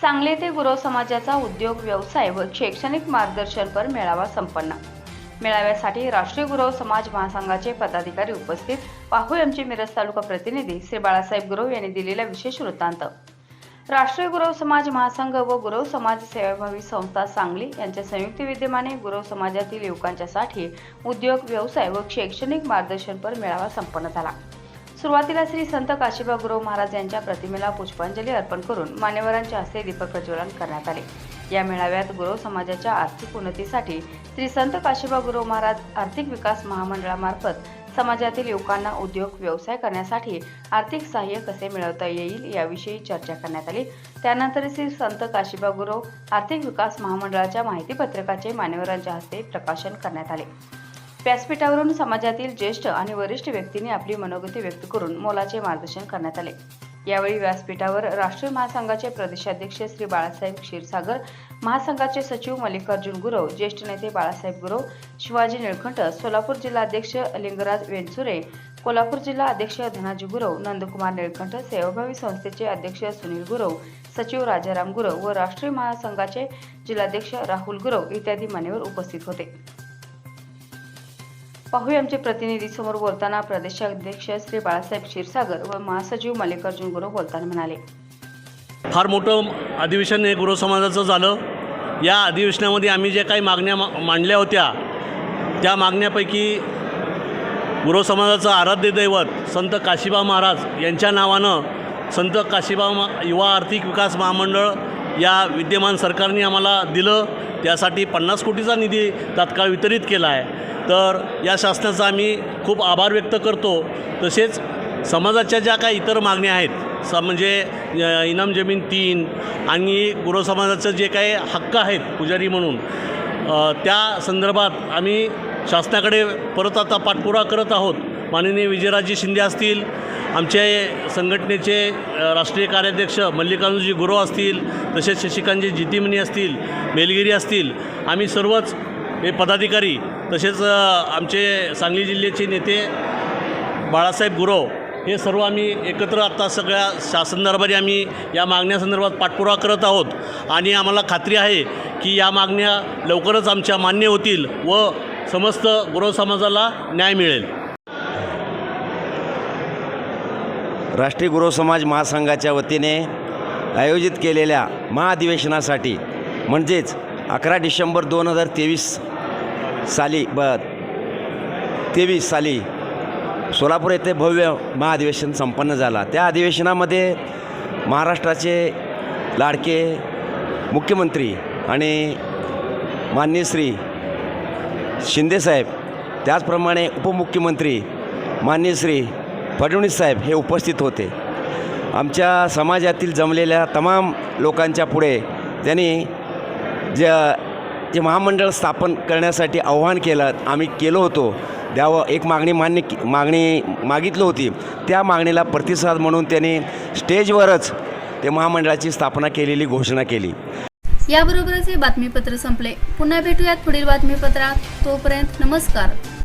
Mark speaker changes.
Speaker 1: सांगली येथे गुरव समाजाचा उद्योग व्यवसाय व शैक्षणिक मार्गदर्शनपर मेळावा संपन्न. मेळाव्यासाठी राष्ट्रीय गुरव समाज महासंघाचे पदाधिकारी उपस्थित पाहू यांचे मिरज तालुका प्रतिनिधी श्री बाळासाहेब गुरव यांनी दिलेला विशेष वृत्तांत. राष्ट्रीय गुरव समाज महासंघ व गुरव समाज सेवाभावी संस्था सांगली यांच्या संयुक्त विद्यमाने गुरव समाजातील युवकांच्यासाठी उद्योग व्यवसाय व शैक्षणिक मार्गदर्शनपर मेळावा संपन्न झाला. सुरुवातीला श्री संत काशिबा गुरव महाराज यांच्या प्रतिमेला पुष्पांजली अर्पण करून मान्यवरांच्या हस्ते दीपक प्रज्वलन करण्यात आले. या मेळाव्यात गुरव समाजाच्या आर्थिक उन्नतीसाठी श्री संत काशिबा गुरव महाराज आर्थिक विकास महामंडळामार्फत समाजातील युवकांना उद्योग व्यवसाय करण्यासाठी आर्थिक सहाय्य कसे मिळवता येईल याविषयी चर्चा करण्यात आली. त्यानंतर श्री संत काशिबा गुरव आर्थिक विकास महामंडळाच्या माहिती पत्रकाचे मान्यवरांच्या हस्ते प्रकाशन करण्यात आले. व्यासपीठावरून समाजातील ज्येष्ठ आणि वरिष्ठ व्यक्तींनी आपली मनोगती व्यक्त करून मोलाचे मार्गदर्शन करण्यात आले. यावेळी व्यासपीठावर राष्ट्रीय महासंघाचे प्रदेशाध्यक्ष श्री बाळासाहेब क्षीरसागर महासंघाचे सचिव मल्लिकार्जुन गुरव ज्येष्ठ नेते बाळासाहेब गुरव शिवाजी निळकंठ सोलापूर जिल्हाध्यक्ष लिंगराज वेंचुरे कोल्हापूर जिल्हा अध्यक्ष धनाजी गुरव नंदकुमार निळकंठ सेवाभावी संस्थेचे अध्यक्ष सुनील गुरव सचिव राजाराम गुरव व राष्ट्रीय महासंघाचे जिल्हाध्यक्ष राहुल गुरव इत्यादी मान्यवर उपस्थित होते. पाहूया आमचे प्रतिनिधी समोर बोलताना प्रदेशाध्यक्ष श्री बाळासाहेब क्षीरसागर व महासचिव मल्लिकार्जुन गुरव बोलताना म्हणाले.
Speaker 2: फार मोठं अधिवेशन हे गुरु समाजाचं झालं. या अधिवेशनामध्ये आम्ही ज्या काही मागण्या मा मांडल्या होत्या त्या मागण्यापैकी गुरु समाजाचं आराध्य दैवत संत काशीबा महाराज यांच्या नावानं संत काशीबा मा युवा आर्थिक विकास महामंडळ या विद्यमान सरकारने आम्हाला दिलं. त्यासाठी पन्नास कोटीचा निधी तात्काळ वितरित केला आहे. तर या शासनाचा आम्ही खूप आभार व्यक्त करतो. तसेच समाजाच्या ज्या काही इतर मागण्या आहेत स म्हणजे इनाम जमीन तीन आणि गुरव समाजाचं जे काही हक्क आहेत पुजारी म्हणून त्या संदर्भात आम्ही शासनाकडे परत आता पाठपुरा करत आहोत. माननीय विजयराजे शिंदे असतील आमचे संघटनेचे राष्ट्रीय कार्याध्यक्ष मल्लिकार्जुनजी गुरव असतील तसेच शशिकांतजी जितीमणी असतील मेलगिरी असतील आम्ही सर्वच हे पदाधिकारी तसेच आमचे सांगली जिल्ह्याचे नेते बाळासाहेब गुरव हे सर्व आम्ही एकत्र आत्ता सगळ्या शासन दरबारी आम्ही या मागण्यासंदर्भात पाठपुरावा करत आहोत. आणि आम्हाला खात्री आहे की या मागण्या लवकरच आमच्या मान्य होतील व समस्त गुरव समाजाला न्याय मिळेल.
Speaker 3: राष्ट्रीय गुरु समाज महासंघाच्या वतीने आयोजित केलेल्या महाअधिवेशनासाठी म्हणजेच अकरा डिसेंबर दोन हजार तेवीस साली ब तेवीस साली सोलापूर येथे भव्य महाधिवेशन संपन्न झाला. त्या अधिवेशनामध्ये महाराष्ट्राचे लाडके मुख्यमंत्री आणि माननीय श्री शिंदेसाहेब त्याचप्रमाणे उपमुख्यमंत्री माननीय श्री फडणवीस साहेब हे उपस्थित होते. आमच्या समाजातील जमलेल्या तमाम लोकांच्या पुढे त्यांनी ज्या जे महामंडळ स्थापन करण्यासाठी आव्हान केलं आम्ही केलो होतो. द्यावं एक मागणी मान्य मागणी मागितली होती. त्या मागणीला प्रतिसाद म्हणून त्यांनी स्टेजवरच ते महामंडळाची स्थापना केलेली घोषणा केली.
Speaker 4: याबरोबरच हे बातमीपत्र संपले. पुन्हा भेटूयात पुढील बातमीपत्रात. तोपर्यंत नमस्कार.